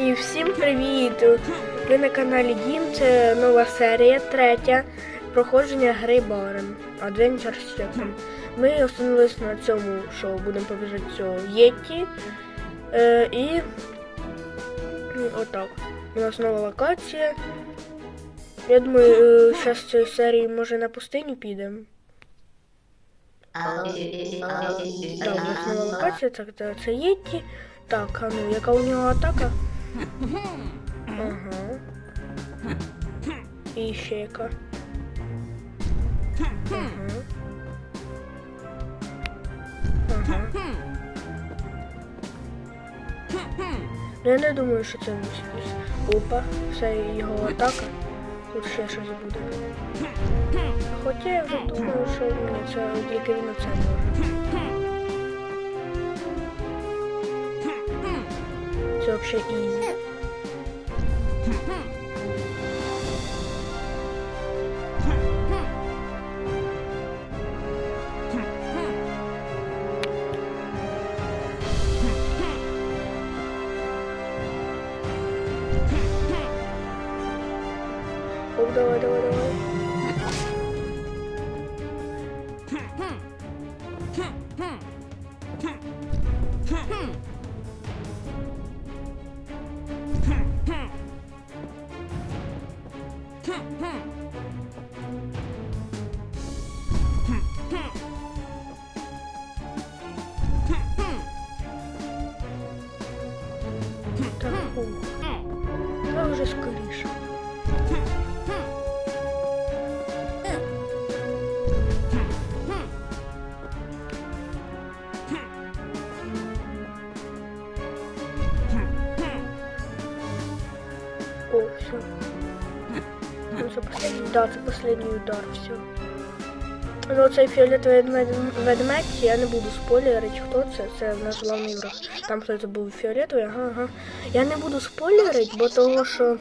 І всім привіт! Ви на каналі Дім, це нова серія, третя проходження гри Барен Adventure Second. Ми остановились на цьому, що будемо побіжати цього Єтті. Е, і отак. У нас нова локація. Я думаю, зараз з цієї серії може на пустиню підемо. Так, у нас нова локація, так, це, Єтті. Так, а ну, яка у нього атака? Ага. І ще яка. Ага. Ага. Ну, я не думаю, що це місяць. Опа, це його атака. Тут ще щось буде. Хоча я вже думаю, що ні, це тільки він оце може. 是 easy。哼哼，哼哼，哼哼，哼哼，哼哼。哼哼，哼哼，哼哼。Так, ух. Я вже скоріше. О, все. Це последний, да, це последній удар, все. Ну, цей фіолетовий ведмедь- я не буду спойлерити, хто це, це наш головний враг. Там хтось був фіолетовий, ага, ага. Я не буду спойлерити, бо того, що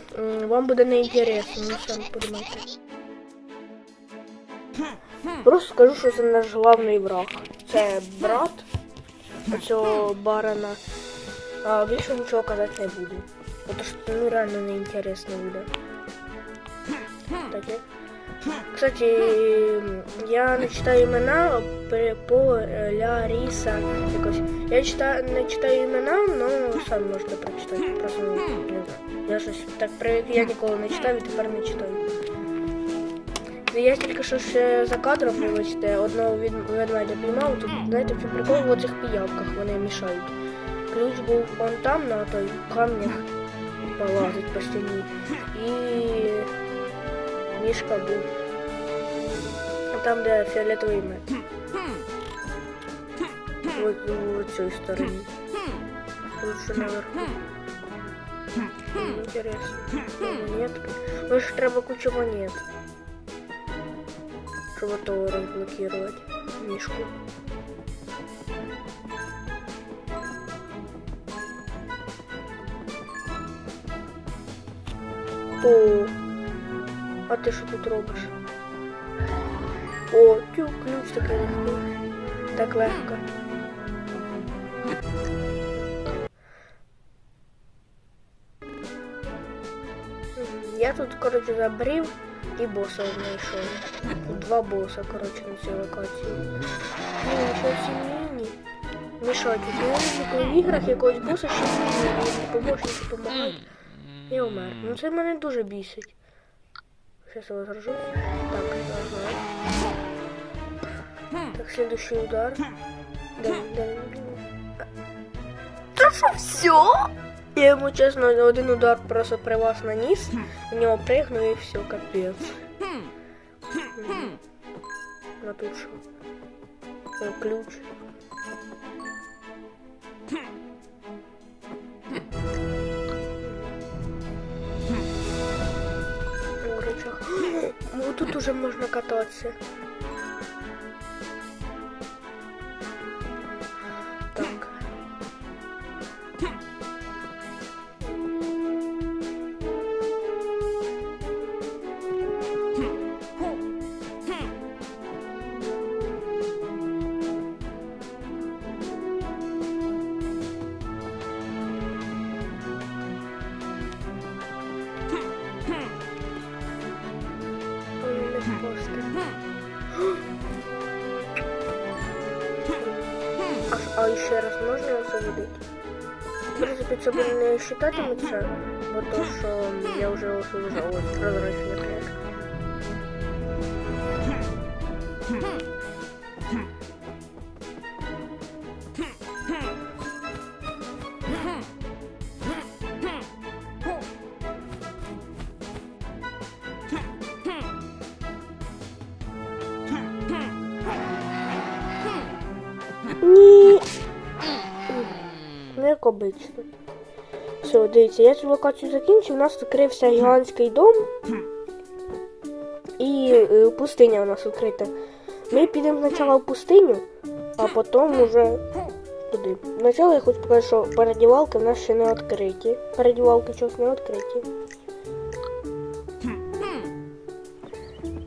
вам буде неінтересно, ну самі подумайте. Просто скажу, що це наш головний враг. Це брат цього барана. А більше нічого казати не буду. Потому що ну реально неінтересно буде. Таке. Кстати, я не читаю імена при- по е, якось. Я читаю, не читаю імена, але самі можете прочитати. Просто ну, не знаю. Я щось так привик, я ніколи не читав і тепер не читаю. Я тільки що ще за кадром, вибачте, одного від ведмедя піймав, тут, знаєте, в прикол в оцих піявках вони мішають. Ключ був он там, на той камнях полазить по стіні. І мішка був. Там, де фіолетовий мед. Ось у цій стороні. Лучше наверху. Интересно. Монетки. Ну ж треба кучу монет. Чтобы то разблокировать мишку. О, а ти що тут робиш? О, тю, ключ такий легкий. Так легко. Я тут, коротше, забрів і боса знайшов. Два боса, коротше, на цій локації. Ну, ще всі міні. Мішать, я в іграх якогось боса ще міні, помощники допомагають. Я умер. Ну це мене дуже бісить. Сейчас я возражусь. Так, ага. Так, следующий удар. Да, да. Да что, все? Я ему, честно, один удар просто при вас наніс, у него прыгну и все, капец. Мгм. А тут что? О, ключ. Ну, тут уже можно кататься. Ще раз можна освободити. В принципі, це буде не вважатиметься, бо то, що я вже освобождав ось Ну, як обично. Все, дивіться, я цю локацію закінчив, у нас відкрився гігантський дом. І е, пустиня у нас відкрита. Ми підемо спочатку в пустиню, а потім уже туди. Спочатку я хочу показати, що передівалки в нас ще не відкриті. Передівалки щось не відкриті.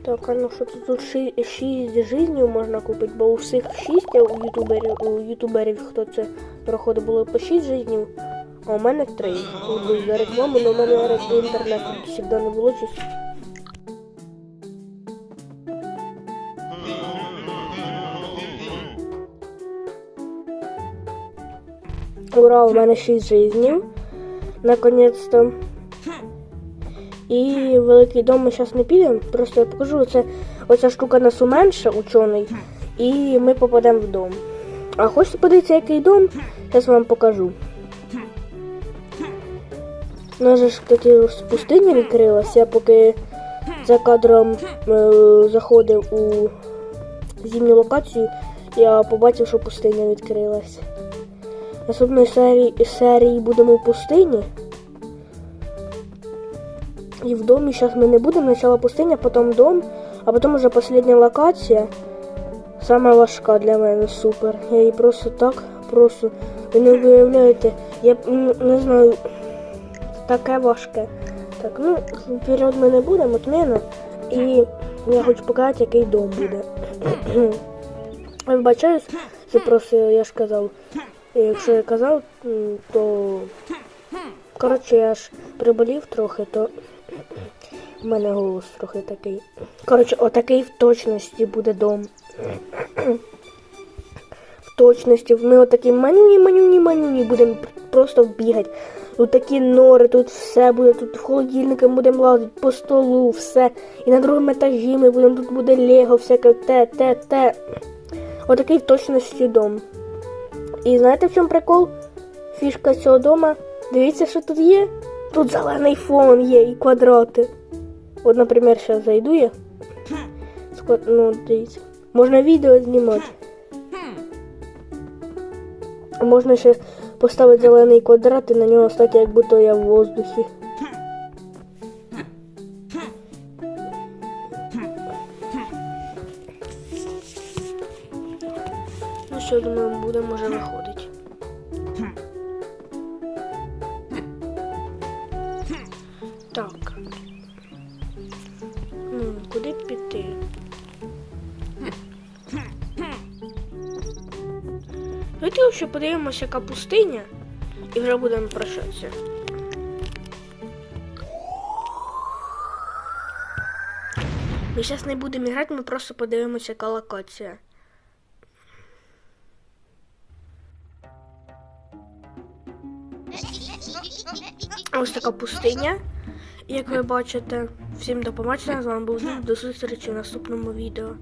Так, а ну що тут 6 жизнів можна купити, бо у всіх 6, у ютуберів, у ютуберів, хто це проходить, було по 6 жизнів, а у мене 3. Тут за рекламу, але у мене ре- інтернету завжди не було чисто. Ура, у мене 6 жизнів. Наконець-то. І великий дом ми зараз не підемо. Просто я покажу, це оця штука нас уменше, учений, і ми попадемо в дом. А хочете подивитися, який дом? Зараз вам покажу. У нас ж таки пустиня відкрилася, я поки за кадром е, заходив у зимню локацію, я побачив, що пустиня відкрилась. Наступної серії, серії будемо в пустині. І в домі зараз ми не будемо. Спочатку пустиня, потім дом, а потім уже остання локація. Сама важка для мене, супер. Я її просто так, просто. Ви не уявляєте, я б, не знаю, таке важке. Так, ну, вперед ми не будемо, от мене. І я хочу показати, який дом буде. Вибачаюсь, це просто я ж казав. Якщо я казав, то коротше я ж приболів трохи, то у мене голос трохи такий. Коротше, отакий в точності буде дом. В точності. Ми отакі манюні, манюні, манюні будемо просто бігати. Тут такі нори, тут все буде, тут в холодильники будемо лазити по столу, все. І на другому етажі ми будемо, тут буде Лего, всяке те, те, те. Отакий в точності дом. І знаєте в чому прикол? Фішка цього дома. Дивіться, що тут є. Тут зелений фон є і квадрати. От, наприклад, зараз зайду я. Ну, дивіться. Можна відео знімати. Можна ще поставити зелений квадрат і на нього стати, як будто я в воздухі. Ну що, думаю, будемо вже виходити. Так. Куди піти? Давайте ще подивимося, яка пустиня, і вже будемо прощатися. Ми зараз не будемо грати, ми просто подивимося, яка локація. Ось така пустиня. Як ви бачите, всім до побачення. З вами був Зуб. До зустрічі в наступному відео.